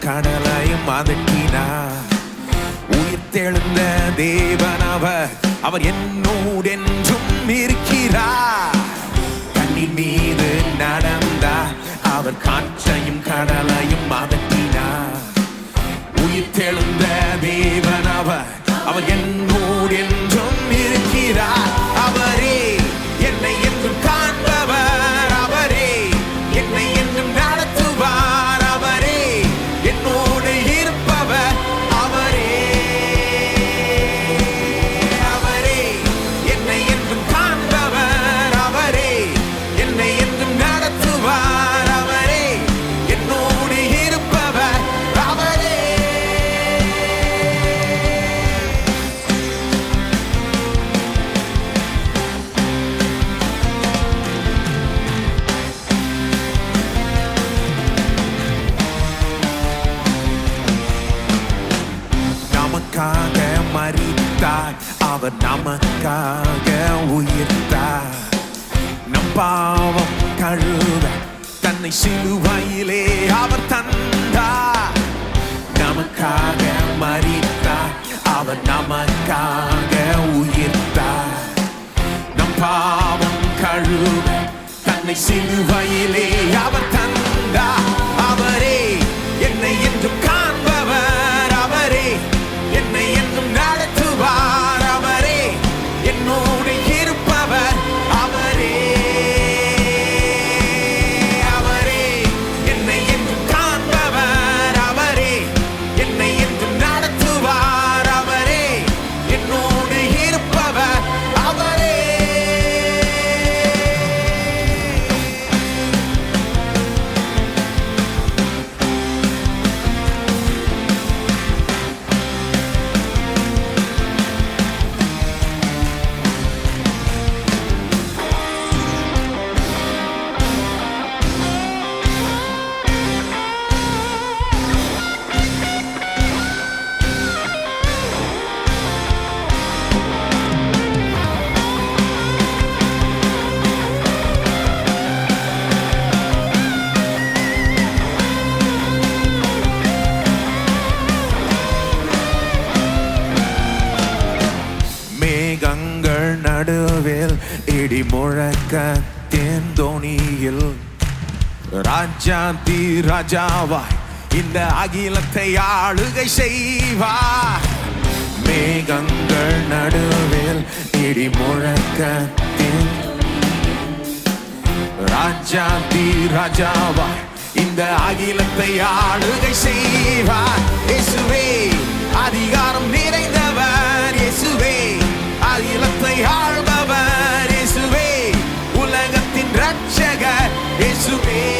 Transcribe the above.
கடலையும் உயிர் தெழுந்த தேவன் அவர் அவர் என்னோடு என்றும் இருக்கிறார். தண்ணீர் மீது நடந்தார் அவர் காற்றையும் கடலையும் அதட்டினார் உயிர்த்தெழுந்த தேவன் அவர் அவர் அவர் நமக்காக உயிர்த்தார் நம் பாவம் கழுவ தன்னை சிலுவையிலே அவர் தந்தார். நமக்காக மறித்தார். அவர் நமக்காக உயிர்த்தார் நம் பாவம் கழுவ தன்னை சிலுவையிலே அவர் நடுவில் இடி முழக்கத்தின் தோணியில் ராஜாதி ராஜாவாய் இந்த அகிலத்தை ஆளுகை செய்வா மேகங்கள் நடுவில் இடி முழக்கத்தின் ராஜாதி ராஜாவாய் இந்த அகிலத்தை ஆளுகை செய்வார் இயேசுவே அதிகாரம் நீ ஆள்பவர் இயேசுவே உலகத்தின் ரட்சகர் இயேசுவே